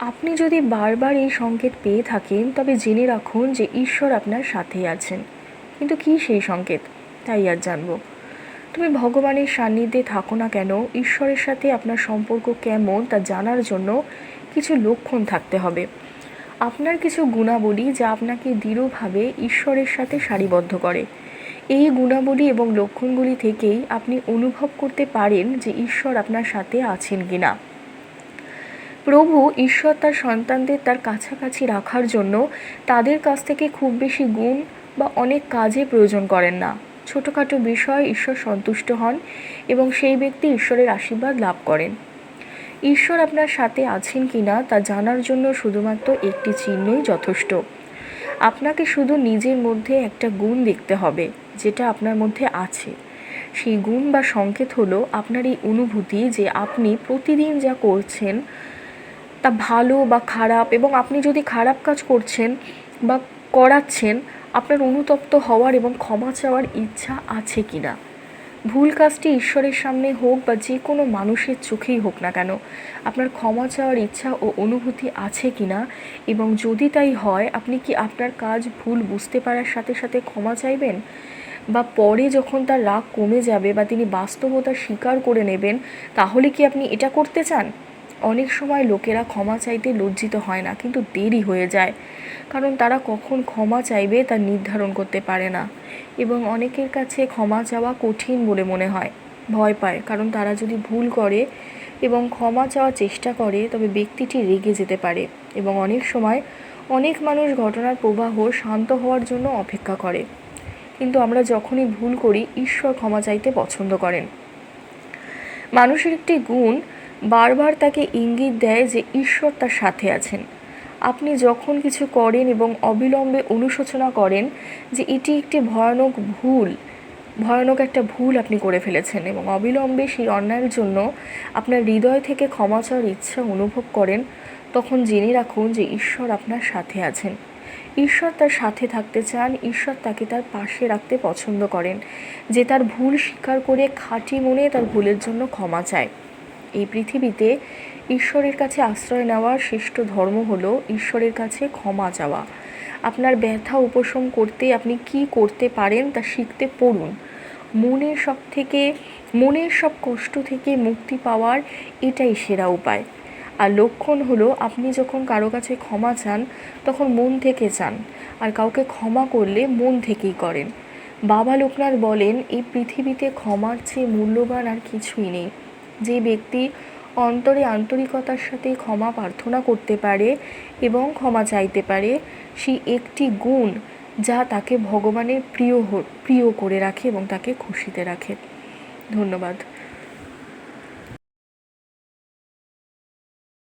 আপনি যদি বারবার এই সংকেত পেয়ে থাকেন, তবে জেনে রাখুন যে ঈশ্বর আপনার সাথেই আছেন। কিন্তু কী সেই সংকেত? তাই আর জানব। তুমি ভগবানের সান্নিধ্যে থাকো না কেন? ঈশ্বরের সাথে আপনার সম্পর্ক কেমন তা জানার জন্য কিছু লক্ষণ থাকতে হবে। আপনার কিছু গুণাবলী যা আপনাকে দৃঢ়ভাবে ঈশ্বরের সাথে সারিবদ্ধ করে। এই গুণাবলী এবং লক্ষণগুলি থেকেই আপনি অনুভব করতে পারেন যে ঈশ্বর আপনার সাথে আছেন কি না প্রভু ঈশ্বর তার সন্তানদের তার কাছাকাছি রাখার জন্য তাদের কাছ থেকে খুব বেশি গুণ বা অনেক কাজে প্রয়োজন করেন না। ছোটোখাটো বিষয়ে ঈশ্বর সন্তুষ্ট হন এবং সেই ব্যক্তি ঈশ্বরের আশীর্বাদ লাভ করেন। ঈশ্বর আপনার সাথে আছেন কি না তা জানার জন্য শুধুমাত্র একটি চিহ্নই যথেষ্ট। আপনাকে শুধু নিজের মধ্যে একটা গুণ দেখতে হবে, যেটা আপনার মধ্যে আছে। সেই গুণ বা সংকেত হলো আপনার এই অনুভূতি যে আপনি প্রতিদিন যা করছেন তা ভালো বা খারাপ এবং আপনি যদি খারাপ কাজ করছেন বা করাচ্ছেন, আপনার অনুতপ্ত হওয়ার এবং ক্ষমা চাওয়ার ইচ্ছা আছে কি না ভুল কাজটি ঈশ্বরের সামনে হোক বা যে কোনো মানুষের চোখেই হোক না কেন, আপনার ক্ষমা চাওয়ার ইচ্ছা ও অনুভূতি আছে কি না এবং যদি তাই হয়, আপনি কি আপনার কাজ ভুল বুঝতে পারার সাথে সাথে ক্ষমা চাইবেন? বা পরে যখন তার রাগ কমে যাবে বা তিনি বাস্তবতা স্বীকার করে নেবেন, তাহলে কি আপনি এটা করতে চান? অনেক সময় লোকেরা ক্ষমা চাইতে লজ্জিত হয় না, কিন্তু দেরি হয়ে যায়। কারণ তারা কখন ক্ষমা চাইবে তা নির্ধারণ করতে পারে না। এবং অনেকের কাছে ক্ষমা চাওয়া কঠিন বলে মনে হয়, ভয় পায়। কারণ তারা যদি ভুল করে এবং ক্ষমা চাওয়ার চেষ্টা করে, তবে ব্যক্তিটি রেগে যেতে পারে। এবং অনেক সময় অনেক মানুষ ঘটনার প্রবাহ শান্ত হওয়ার জন্য অপেক্ষা করে। কিন্তু আমরা যখনই ভুল করি, ঈশ্বর ক্ষমা চাইতে পছন্দ করেন। মানুষের একটি গুণ বারবার তাকে ইঙ্গিত দেয় যে ঈশ্বর তার সাথে আছেন। আপনি যখন কিছু করেন এবং অবিলম্বে অনুশোচনা করেন যে এটি একটি ভয়ানক ভুল, ভয়ানক একটা ভুল আপনি করে ফেলেছেন এবং অবিলম্বে সেই অন্যায়ের জন্য আপনার হৃদয় থেকে ক্ষমা চাওয়ার ইচ্ছা অনুভব করেন, তখন জেনে রাখুন যে ঈশ্বর আপনার সাথে আছেন। ঈশ্বর তার সাথে থাকতে চান, ঈশ্বর তাকে তার পাশে রাখতে পছন্দ করেন, যে তার ভুল স্বীকার করে খাঁটি মনে তার ভুলের জন্য ক্ষমা চায়। এই পৃথিবীতে ঈশ্বরের কাছে আশ্রয় নেওয়ার শ্রেষ্ঠ ধর্ম হলো ঈশ্বরের কাছে ক্ষমা চাওয়া। আপনার ব্যথা উপশম করতে আপনি কি করতে পারেন তা শিখতে পড়ুন। মনের সব থেকে, মনের সব কষ্ট থেকে মুক্তি পাওয়ার এটাই সেরা উপায়। আর লক্ষণ হলো আপনি যখন কারও কাছে ক্ষমা চান, তখন মন থেকে চান। আর কাউকে ক্ষমা করলে মন থেকেই করেন। বাবা লোকনাথ বলেন, এই পৃথিবীতে ক্ষমার চেয়ে মূল্যবান আর কিছুই নেই। যে ব্যক্তি অন্তরে আন্তরিকতার সাথে ক্ষমা প্রার্থনা করতে পারে এবং ক্ষমা চাইতে পারে সেই একটি গুণ যা তাকে ভগবানের প্রিয় প্রিয় করে রাখে এবং তাকে খুশিতে রাখে। ধন্যবাদ।